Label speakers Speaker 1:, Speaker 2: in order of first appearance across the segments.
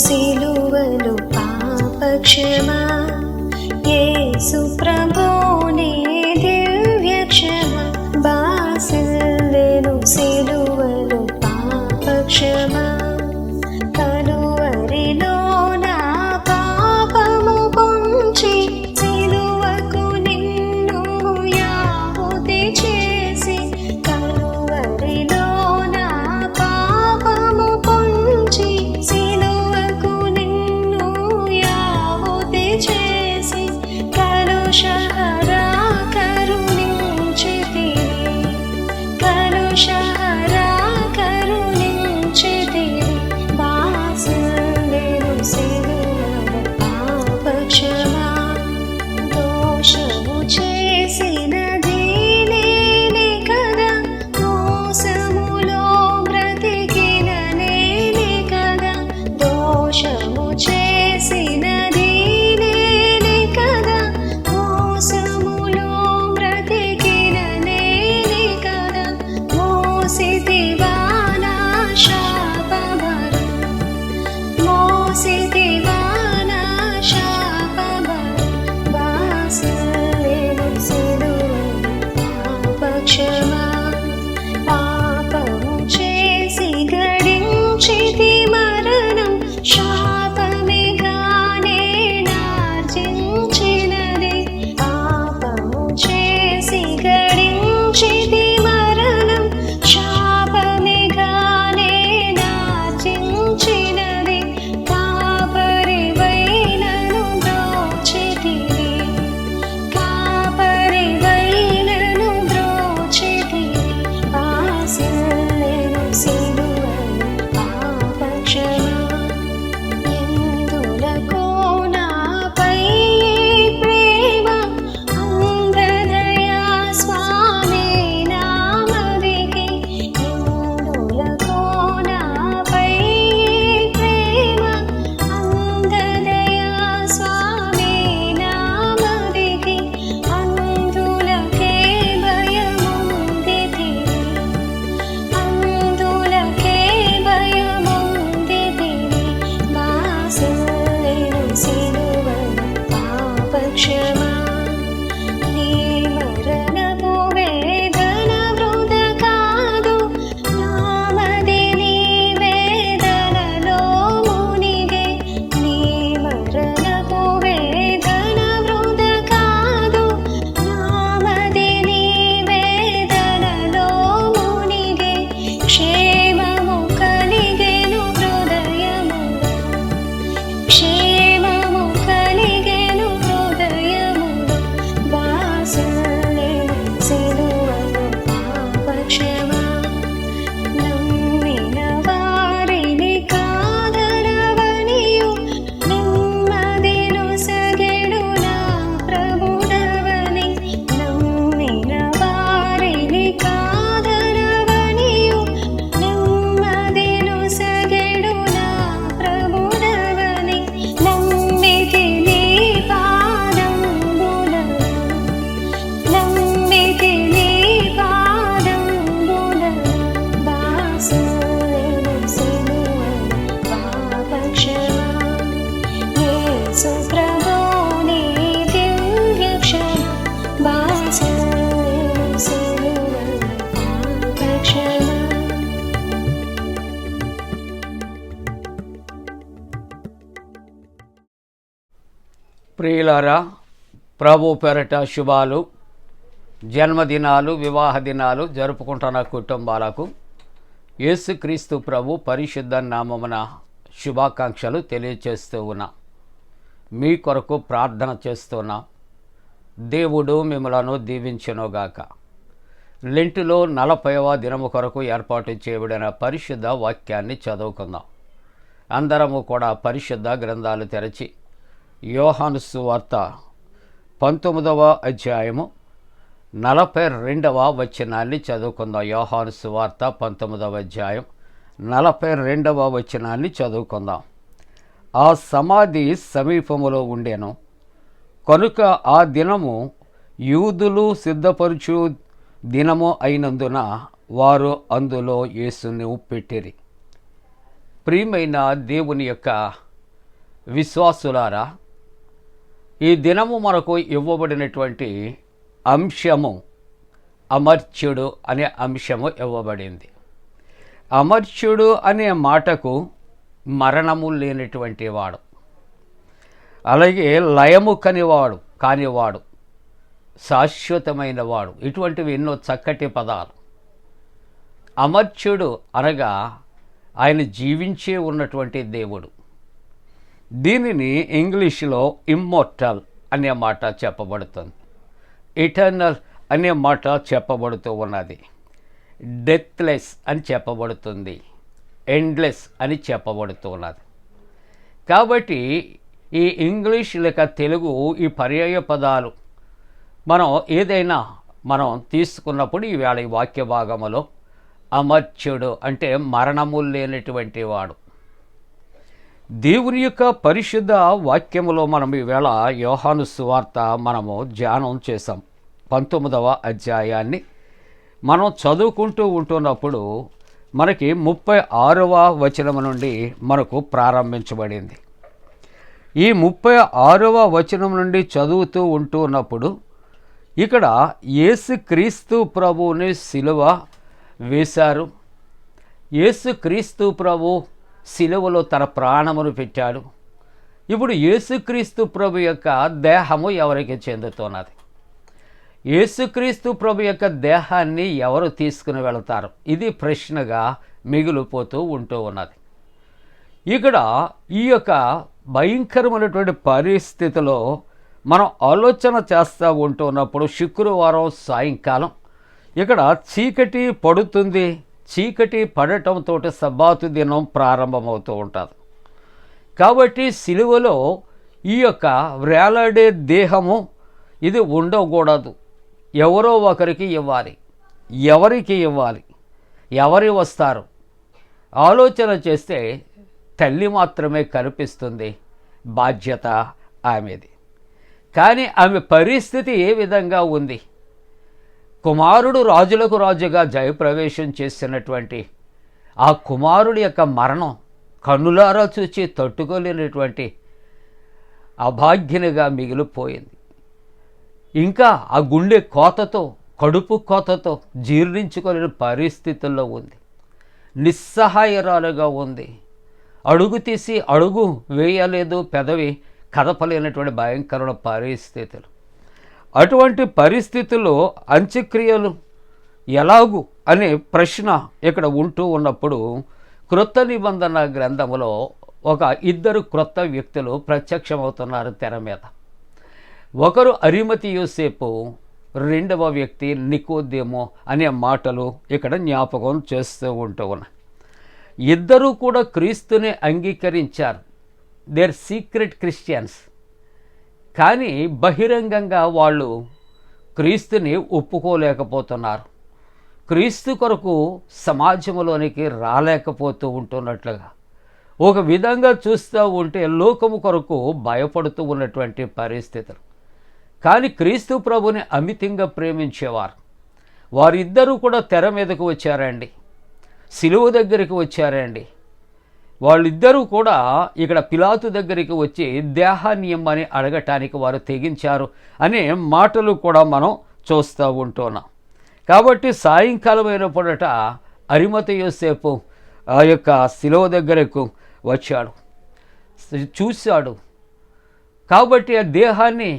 Speaker 1: సిలువలు పాపక్షమా. యేసు si
Speaker 2: ప్రియులారా ప్రభు పెరట శుభాలు జన్మదినాలు వివాహ దినాలు జరుపుకుంటున్న కుటుంబాలకు యేసుక్రీస్తు ప్రభు పరిశుద్ధ నామమున శుభాకాంక్షలు తెలియచేస్తూ ఉన్నా. మీ కొరకు ప్రార్థన చేస్తున్నా. దేవుడు మిమ్మలను దీవించనుగాక. లింటిలో నలభైవ దినము కొరకు ఏర్పాటు చేయబడిన పరిశుద్ధ వాక్యాన్ని చదువుకుందాం. అందరము కూడా పరిశుద్ధ గ్రంథాలు తెరచి యోహాను సువార్త పంతొమ్మిదవ అధ్యాయము నలభై రెండవ వచనాన్ని చదువుకుందాం. యోహాను సువార్త పంతొమ్మిదవ అధ్యాయం నలభై రెండవ వచనాన్ని చదువుకుందాం. ఆ సమాధి సమీపములో ఉండేను. కనుక ఆ దినము యూదులు సిద్ధపరుచు దినము అయినందున వారు అందులో యేసుని పెట్టిరి ప్రియమైన దేవుని యొక్క విశ్వాసులారా ఈ దినము మనకు ఇవ్వబడినటువంటి అంశము అమర్చ్యుడు అనే అంశము ఇవ్వబడింది. అమర్చుడు అనే మాటకు మరణము లేనటువంటి వాడు అలాగే లయము కనివాడు కానివాడు శాశ్వతమైన వాడు ఇటువంటివి ఎన్నో చక్కటి పదాలు. అమర్చుడు అనగా ఆయన జీవించే ఉన్నటువంటి దేవుడు. దీనిని ఇంగ్లీష్లో ఇమ్మోర్టల్ అనే మాట చెప్పబడుతుంది. ఇటర్నల్ అనే మాట చెప్పబడుతూ ఉన్నది. డెత్లెస్ అని చెప్పబడుతుంది. ఎండ్లెస్ అని చెప్పబడుతూ ఉన్నది. కాబట్టి ఈ ఇంగ్లీష్ లేక తెలుగు ఈ పర్యాయ పదాలు మనం ఏదైనా మనం తీసుకున్నప్పుడు ఈవేళ ఈ వాక్య భాగములో అమర్త్యుడు అంటే మరణము లేనటువంటి వాడు. దేవుని యొక్క పరిశుద్ధ వాక్యములో మనం ఈవేళ యోహాను సువార్త మనము ధ్యానం చేసాం పంతొమ్మిదవ అధ్యాయాన్ని మనం చదువుకుంటూ ఉంటున్నప్పుడు మనకి ముప్పై ఆరవ వచనం నుండి మనకు ప్రారంభించబడింది. ఈ ముప్పై ఆరవ వచనం నుండి చదువుతూ ఉంటున్నప్పుడు ఇక్కడ యేసుక్రీస్తు ప్రభువుని సిలువ వేశారు. యేసుక్రీస్తు ప్రభు సిలువలో తన ప్రాణమును పెట్టాడు. ఇప్పుడు యేసుక్రీస్తు ప్రభు యొక్క దేహము ఎవరికి చెందుతున్నది? యేసుక్రీస్తు ప్రభు యొక్క దేహాన్ని ఎవరు తీసుకుని వెళతారు? ఇది ప్రశ్నగా మిగిలిపోతూ ఉంటూ ఉన్నది. ఇక్కడ ఈ యొక్క భయంకరమైనటువంటి పరిస్థితిలో మనం ఆలోచన చేస్తూ ఉంటున్నప్పుడు శుక్రవారం సాయంకాలం ఇక్కడ చీకటి పడుతుంది. చీకటి పడటంతో సబ్బాతు దినం ప్రారంభమవుతూ ఉంటుంది. కాబట్టి సిలువలో ఈ యొక్క వేలాడే దేహము ఇది ఉండకూడదు. ఎవరో ఒకరికి ఇవ్వాలి. ఎవరికి ఇవ్వాలి? ఎవరి వస్తారు? ఆలోచన చేస్తే తల్లి మాత్రమే కనిపిస్తుంది. బాధ్యత ఆమెది. కానీ ఆమె పరిస్థితి ఏ విధంగా ఉంది? కుమారుడు రాజులకు రాజుగా జయప్రవేశం చేసినటువంటి ఆ కుమారుడి యొక్క మరణం కన్నులారా చూచి తట్టుకోలేనటువంటి అభాగ్యనిగా మిగిలిపోయింది. ఇంకా ఆ గుండె కోతతో కడుపు కోతతో జీర్ణించుకోలేని పరిస్థితుల్లో ఉంది. నిస్సహాయరాలుగా ఉంది. అడుగు తీసి అడుగు వేయలేదు పెదవి కదపలేనటువంటి భయంకరమైన పరిస్థితులు. అటువంటి పరిస్థితుల్లో అంత్యక్రియలు ఎలాగు అనే ప్రశ్న ఇక్కడ ఉంటూ ఉన్నప్పుడు క్రొత్త నిబంధన గ్రంథములో ఒక ఇద్దరు క్రొత్త వ్యక్తులు ప్రత్యక్షమవుతున్నారు తెర మీద. ఒకరు అరిమతి యోసేపు రెండవ వ్యక్తి నికోదేమో అనే మాటలు ఇక్కడ జ్ఞాపకం చేస్తూ ఉంటూ ఉన్నాయి. ఇద్దరూ కూడా క్రీస్తుని అంగీకరించారు. దేర్ సీక్రెట్ క్రిస్టియన్స్ కానీ బహిరంగంగా వాళ్ళు క్రీస్తుని ఒప్పుకోలేకపోతున్నారు. క్రీస్తు కొరకు సమాజంలోనికి రాలేకపోతూ ఉంటున్నట్లుగా ఒక విధంగా చూస్తూ ఉంటే లోకము కొరకు భయపడుతూ ఉన్నటువంటి పరిస్థితులు. కానీ క్రీస్తు ప్రభుని అమితంగా ప్రేమించేవారు. వారిద్దరూ కూడా తెర మీదకు వచ్చారండి. సిలువ దగ్గరికి వచ్చారండి. వాళ్ళిద్దరూ కూడా ఇక్కడ పిలాతు దగ్గరికి వచ్చి దేహాన్ని అడగటానికి వారు తెగించారు అనే మాటలు కూడా మనం చూస్తూ ఉంటున్నాం. కాబట్టి సాయంకాలం అయినప్పుడట అరిమత యోసేపు ఆ యొక్క శిలువ దగ్గరకు వచ్చాడు. చూశాడు. కాబట్టి ఆ దేహాన్ని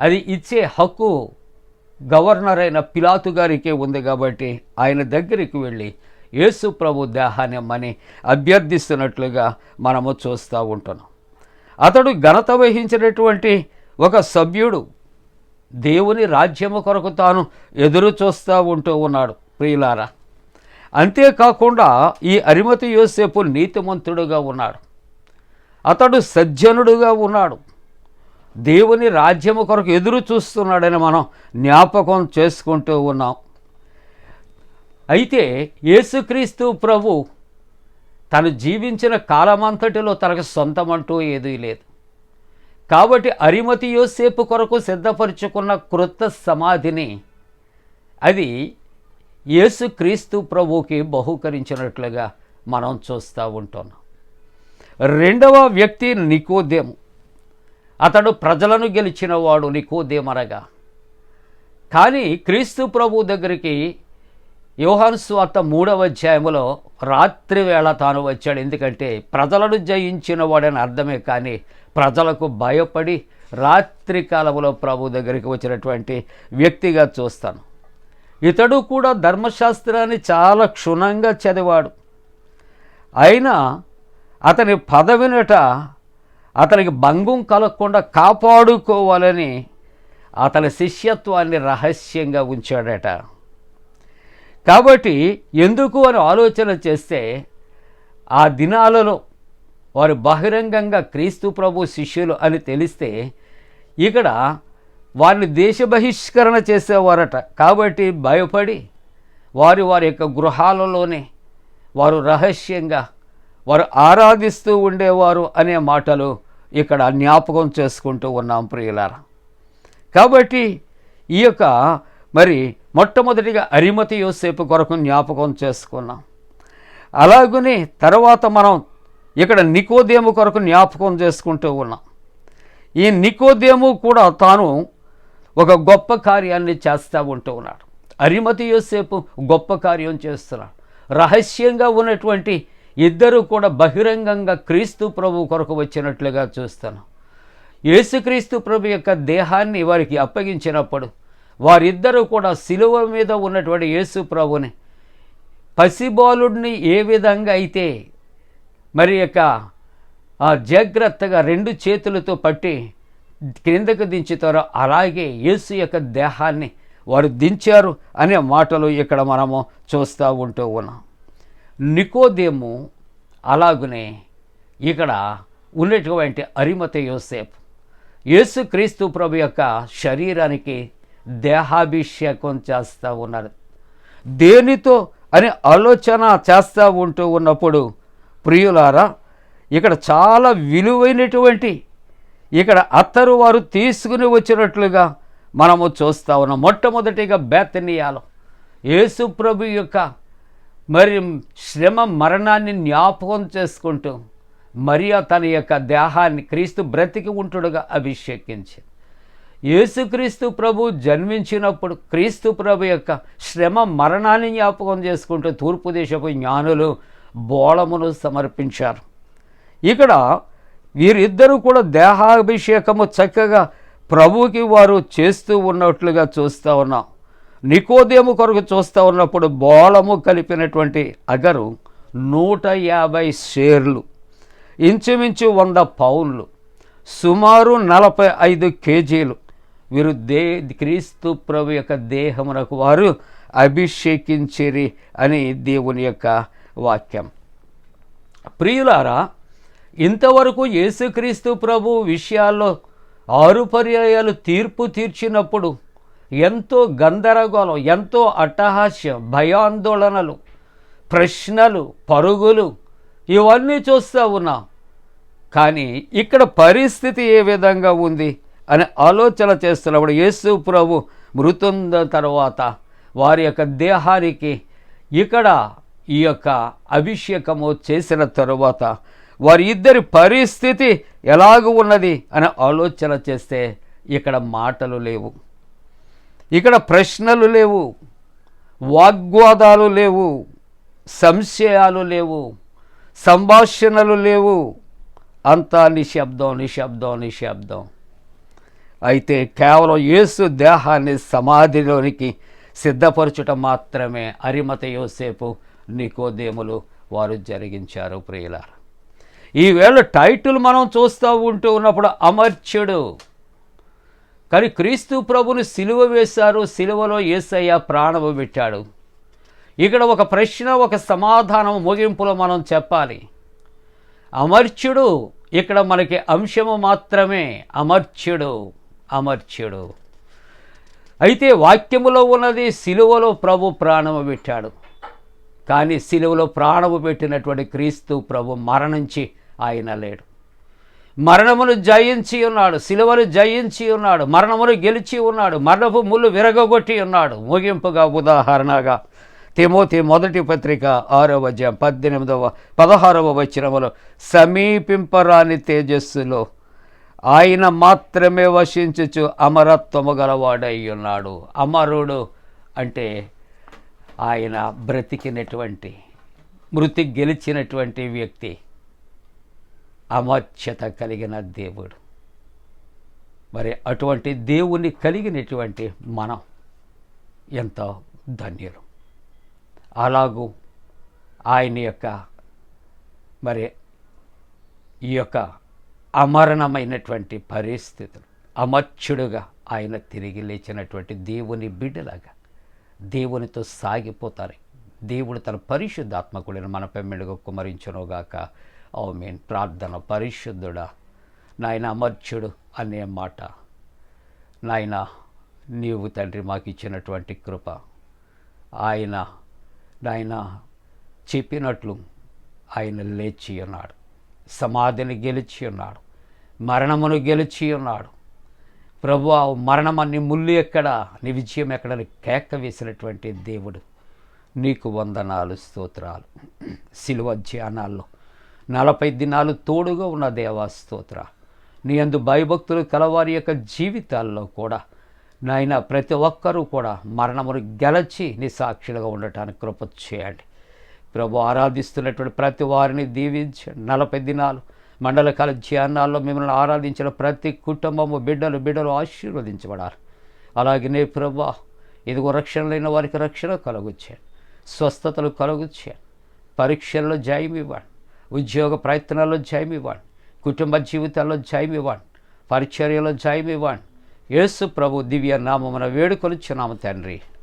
Speaker 2: అది ఇచ్చే హక్కు గవర్నర్ అయిన పిలాతు గారికే ఉంది కాబట్టి ఆయన దగ్గరికి వెళ్ళి యేసు ప్రభు దేహాన్ని అభ్యర్థిస్తున్నట్లుగా మనము చూస్తూ ఉంటున్నాం. అతడు ఘనత వహించినటువంటి ఒక సభ్యుడు దేవుని రాజ్యము కొరకు తాను ఎదురు చూస్తూ ఉంటూ ఉన్నాడు ప్రియులారా. అంతేకాకుండా ఈ అరిమతి యోసేపు నీతిమంతుడుగా ఉన్నాడు. అతడు సజ్జనుడుగా ఉన్నాడు. దేవుని రాజ్యము కొరకు ఎదురు చూస్తున్నాడని మనం జ్ఞాపకం చేసుకుంటూ ఉన్నాం. అయితే యేసుక్రీస్తు ప్రభు తను జీవించిన కాలమంతటిలో తనకు సొంతమంటూ ఏదీ లేదు. కాబట్టి అరిమతి యోసేపు కొరకు సిద్ధపరుచుకున్న క్రొత్త సమాధిని అది యేసుక్రీస్తు ప్రభువుకి బహుకరించినట్లుగా మనం చూస్తూ ఉంటున్నాం. రెండవ వ్యక్తి నికోదేము. అతడు ప్రజలను గెలిచిన వాడు నికోదేమనగా. కానీ క్రీస్తు ప్రభు దగ్గరికి యోహాను స్వార్త మూడవ అధ్యాయంలో రాత్రి వేళ తాను వచ్చాడు. ఎందుకంటే ప్రజలను జయించిన వాడని అర్థమే కానీ ప్రజలకు భయపడి రాత్రి కాలంలో ప్రభు దగ్గరికి వచ్చినటువంటి వ్యక్తిగా చూస్తాను. ఇతడు కూడా ధర్మశాస్త్రాన్ని చాలా క్షుణ్ణంగా చదివాడు. అయినా అతని పదవినట అతనికి భంగం కలగకుండా కాపాడుకోవాలని అతని శిష్యత్వాన్ని రహస్యంగా ఉంచాడట. కాబట్టి ఎందుకు అని ఆలోచన చేస్తే ఆ దినాలలో వారు బహిరంగంగా క్రీస్తు ప్రభు శిష్యులు అని తెలిస్తే ఇక్కడ వారిని దేశ బహిష్కరణ చేసేవారట. కాబట్టి భయపడి వారి వారి యొక్క గృహాలలోనే వారు రహస్యంగా వారు ఆరాధిస్తూ ఉండేవారు అనే మాటలు ఇక్కడ జ్ఞాపకం చేసుకుంటూ ఉన్నాం ప్రియులారా. కాబట్టి ఈ యొక్క మరి మొట్టమొదటిగా అరిమతి యోసేపు కొరకు జ్ఞాపకం చేసుకున్నాం. అలాగనే తర్వాత మనం ఇక్కడ నికోదేము కొరకు జ్ఞాపకం చేసుకుంటూ ఉన్నాం. ఈ నికోదేము కూడా తాను ఒక గొప్ప కార్యాన్ని చేస్తూ ఉంటూ ఉన్నాడు. అరిమతి యోసేపు గొప్ప కార్యం చేస్తున్నాడు. రహస్యంగా ఉన్నటువంటి ఇద్దరు కూడా బహిరంగంగా క్రీస్తు ప్రభు కొరకు వచ్చినట్లుగా చూస్తాను యేసుక్రీస్తు ప్రభు యొక్క దేహాన్ని వారికి అప్పగించినప్పుడు వారిద్దరూ కూడా శిలువ మీద ఉన్నటువంటి యేసు ప్రభుని పసిబాలుడిని ఏ విధంగా అయితే మరి యొక్క ఆ జాగ్రత్తగా రెండు చేతులతో పట్టి క్రిందకు దించుతారో అలాగే యేసు యొక్క దేహాన్ని వారు దించారు అనే మాటలు ఇక్కడ మనము చూస్తూ ఉంటూ ఉన్నాం. నికోదేము అలాగునే ఇక్కడ ఉన్నటువంటి అరిమత యోసేపు. యేసుక్రీస్తు ప్రభు యొక్క శరీరానికి దేహాభిషేకం చేస్తూ ఉన్నారు దేనితో అని ఆలోచన చేస్తూ ఉంటూ ఉన్నప్పుడు ప్రియులారా ఇక్కడ చాలా విలువైనటువంటి ఇక్కడ అత్తరు వారు తీసుకుని వచ్చినట్లుగా మనము చూస్తూ ఉన్నాం. మొట్టమొదటిగా బేతనీయాలో. యేసుప్రభు యొక్క మరి శ్రమ మరణాన్ని జ్ఞాపకం చేసుకుంటూ మరియా తన యొక్క దేహాన్ని క్రీస్తు బ్రతికి ఉంటుడుగా అభిషేకించింది యేసుక్రీస్తు ప్రభు జన్మించినప్పుడు క్రీస్తు ప్రభు యొక్క శ్రమ మరణాన్ని జ్ఞాపకం చేసుకుంటూ తూర్పు దేశపు జ్ఞానులు బోళమును సమర్పించారు. ఇక్కడ వీరిద్దరూ కూడా దేహాభిషేకము చక్కగా ప్రభువుకి వారు చేస్తూ ఉన్నట్లుగా చూస్తూ ఉన్నాం. నికోదేము కొరకు చూస్తూ ఉన్నప్పుడు బోళము కలిపినటువంటి అగరు నూట యాభై షేర్లు ఇంచుమించు వంద పౌన్లు సుమారు నలభై ఐదు కేజీలు వీరు దే క్రీస్తు ప్రభు యొక్క దేహమునకు వారు అభిషేకించిరి అని దేవుని యొక్క వాక్యం. ప్రియులారా ఇంతవరకు యేసుక్రీస్తు ప్రభు విషయాల్లో ఆరు పర్యాయాలు తీర్పు తీర్చినప్పుడు ఎంతో గందరగోళం ఎంతో అట్టహాస్యం భయాందోళనలు ప్రశ్నలు పరుగులు ఇవన్నీ చూస్తూ ఉన్నాం. కానీ ఇక్కడ పరిస్థితి ఏ విధంగా ఉంది? అనే ఆలోచన చేస్తున్నప్పుడు యేసు ప్రభు మృతుంద తర్వాత వారి యొక్క దేహానికి ఇక్కడ ఈ యొక్క అభిషేకము చేసిన తరువాత వారి ఇద్దరి పరిస్థితి ఎలాగ ఉన్నది అనే ఆలోచన చేస్తే ఇక్కడ మాటలు లేవు. ఇక్కడ ప్రశ్నలు లేవు. వాగ్వాదాలు లేవు. సంశయాలు లేవు. సంభాషణలు లేవు. అంతా నిశ్శబ్దం నిశ్శబ్దం నిశ్శబ్దం. అయితే కేవలం యేసు దేహాన్ని సమాధిలోనికి సిద్ధపరచుట మాత్రమే అరిమత యోసేపు నికోదేములు వారు జరిగించారు ప్రియులార. ఈవేళ టైటిల్ మనం చూస్తూ ఉంటూ ఉన్నప్పుడు అమర్చుడు కానీ క్రీస్తు ప్రభుని సిలువ వేశారు సిలువలో ఏసయ్య ప్రాణము పెట్టాడు ఇక్కడ ఒక ప్రశ్న ఒక సమాధానం ముగింపులో మనం చెప్పాలి. అమర్చుడు ఇక్కడ మనకి అంశము మాత్రమే అమర్చుడు. అమర్చాడు. అయితే వాక్యములో ఉన్నది సిలువలో ప్రభు ప్రాణము పెట్టాడు. కానీ సిలువలో ప్రాణము పెట్టినటువంటి క్రీస్తు ప్రభు మరణించి ఆయన లేడు. మరణమును జయించి ఉన్నాడు సిలువను జయించి ఉన్నాడు మరణమును గెలిచి ఉన్నాడు మరణపు ముళ్ళు విరగొట్టి ఉన్నాడు. ముగింపుగా ఉదాహరణగా తిమోతి మొదటి పత్రిక ఆరవ అధ్యాయం పద్దెనిమిదవ పదహారవ వచనములో సమీపింపరాని తేజస్సులో ఆయన మాత్రమే వశించచ్చు అమరత్వము గలవాడై ఉన్నాడు అమరుడు అంటే ఆయన బ్రతికినటువంటి మృతి గెలిచినటువంటి వ్యక్తి అమర్చత కలిగిన దేవుడు. మరి అటువంటి దేవుని కలిగినటువంటి మనం ఎంతో ధన్యులు. అలాగూ ఆయన యొక్క మరి ఈ యొక్క అమరణమైనటువంటి పరిస్థితులు. అమర్చుడుగా ఆయన తిరిగి లేచినటువంటి దేవుని బిడ్డలాగా దేవునితో సాగిపోతారు. దేవుడు తన పరిశుద్ధాత్మకుడిని మనపై మెడుగు కుమరించునుగాక. ఓ మీన్ ప్రార్థన పరిశుద్ధుడా నాయన అమర్చుడు అనే మాట. నాయన నీవు తండ్రి మాకు ఇచ్చినటువంటి కృప. ఆయన నాయన చెప్పినట్లు ఆయన లేచి ఉన్నాడు సమాధిని గెలిచి ఉన్నాడు మరణమును గెలిచి ఉన్నాడు. ప్రభు ఆ మరణమని ముళ్ళు ఎక్కడ? నీ విజయం ఎక్కడని కేక వేసినటువంటి దేవుడు నీకు వందనాలు స్తోత్రాలు. సిలువ ధ్యానాల్లో నలభై దినాలు తోడుగా ఉన్న దేవా స్తోత్ర. నీ అందు భయభక్తులు కలవారి యొక్క జీవితాల్లో కూడా నాయన ప్రతి ఒక్కరూ కూడా మరణమును గెలచి నీ సాక్షులుగా ఉండటానికి కృప చేయండి. ప్రభు ఆరాధిస్తున్నటువంటి ప్రతి వారిని దీవించండి నలభై దినాలు మండలకాల ధ్యానాల్లో మిమ్మల్ని ఆరాధించిన ప్రతి కుటుంబము బిడ్డలు బిడ్డలు ఆశీర్వదించబడాలి. అలాగనే ప్రభా ఇదిగో రక్షణ లేని వారికి రక్షణ కలుగుచ్చాను స్వస్థతలు కలుగుచ్చాను పరీక్షల్లో జయం ఇవ్వండి ఉద్యోగ ప్రయత్నాల్లో జయం ఇవ్వండి కుటుంబ జీవితాల్లో జయం ఇవ్వండి పరిచర్యలో జయం ఇవ్వండి. యేసు ప్రభు దివ్య నామమున వేడుకొలుచున్నాము తండ్రి.